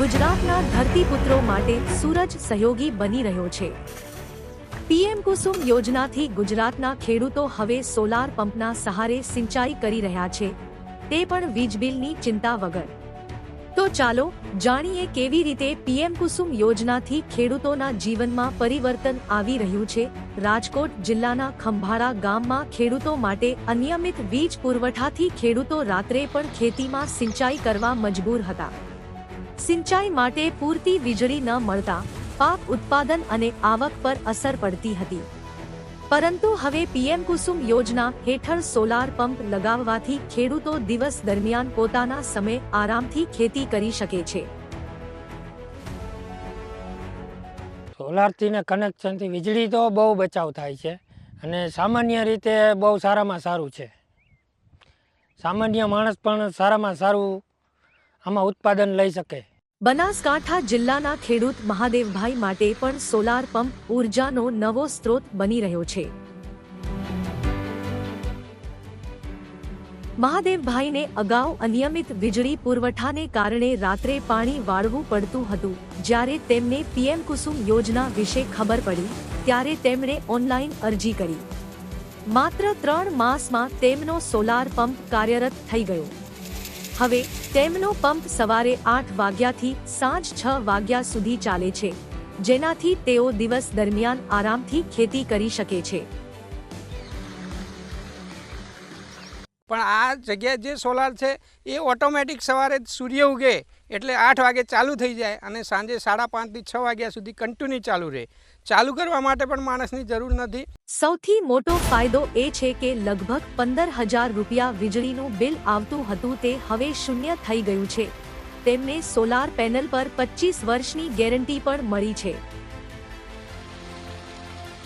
ગુજરાતના ધરતીપુત્રો માટે સૂરજ સહયોગી બની રહ્યો છે. પીએમ કુસુમ યોજનાથી ગુજરાતના ખેડૂતો હવે સોલાર પંપના સહારે સિંચાઈ કરી રહ્યા છે. તે પણ વીજ બિલની ચિંતા વગર. તો ચાલો જાણીએ કેવી રીતે પીએમ કુસુમ યોજનાથી ખેડૂતોના જીવનમાં પરિવર્તન આવી રહ્યું છે. રાજકોટ જિલ્લાના ખંભાળા ગામમાં ખેડૂતો માટે અનિયમિત વીજ પુરવઠાથી ખેડૂતો રાત્રે પણ ખેતીમાં સિંચાઈ કરવા મજબૂર હતા. સિંચાઈ માટે પૂરતી વીજળી ન મળતા પાક ઉત્પાદન અને આવક પર અસર પડતી હતી. પરંતુ હવે પીએમ કુસુમ યોજના હેઠળ સોલાર પંપ લગાવવાથી ખેડૂતો દિવસ દરમિયાન પોતાના સમય આરામથી ખેતી કરી શકે છે. સોલારથી ને કનેક્શનથી વીજળી તો બહુ બચાવ થાય છે અને સામાન્ય રીતે બહુ સારામાં સારું છે. સામાન્ય માણસ પણ સારામાં સારું આમાં ઉત્પાદન લઈ શકે. બનાસકાંઠા જિલ્લાના ખેડૂત મહાદેવભાઈ માટે પણ સોલાર પંપ ઉર્જાનો નવો સ્ત્રોત બની રહ્યો છે. મહાદેવભાઈને અગાઉ અનિયમિત વીજળી પુરવઠાને કારણે રાત્રે પાણી વાળવું પડતું હતું. જ્યારે તેમને પીએમ કુસુમ યોજના વિશે ખબર પડી, ત્યારે તેમણે ઓનલાઈન અરજી કરી. માત્ર ત્રણ માસમાં તેમનો સોલાર પંપ કાર્યરત થઈ ગયો. હવે તેમનો પંપ સવારે આઠ વાગ્યાથી સાંજ છ વાગ્યા સુધી ચાલે છે, જેનાથી તેઓ દિવસ દરમિયાન આરામથી ખેતી કરી શકે છે. પણ આ જગ્યાએ જે સોલાર છે, એ ઓટોમેટિક સવારે સૂર્ય ઉગે એટલે આઠ વાગે ચાલુ થઈ જાય અને સાંજે સાડા પાંચથી છ વાગ્યા સુધી કન્ટિન્યુ ચાલુ રહે. ચાલુ કરવા માટે પણ માણસની જરૂર નથી. સૌથી મોટો ફાયદો એ છે કે લગભગ પંદર હજાર રૂપિયા વીજળીનું બિલ આવતું હતું તે હવે શૂન્ય થઈ ગયું છે. તેમને સોલાર પેનલ પર પચીસ વર્ષની ગેરંટી પણ મળી છે.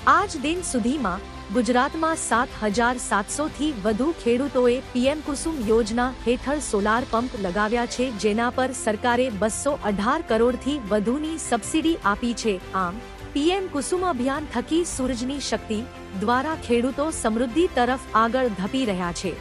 આજ દિન સુધીમાં ગુજરાતમાં સાત હજાર સાતસોથી વધુ ખેડૂતોએ પીએમ કુસુમ યોજના હેઠળ સોલાર પંપ લગાવ્યા છે, જેના પર સરકારે બસો અઢાર કરોડથી વધુની સબસિડી આપી છે. આમ, પીએમ કુસુમ અભિયાન થકી સૂરજની શક્તિ દ્વારા ખેડૂતો સમૃદ્ધિ તરફ આગળ ધપી રહ્યા છે.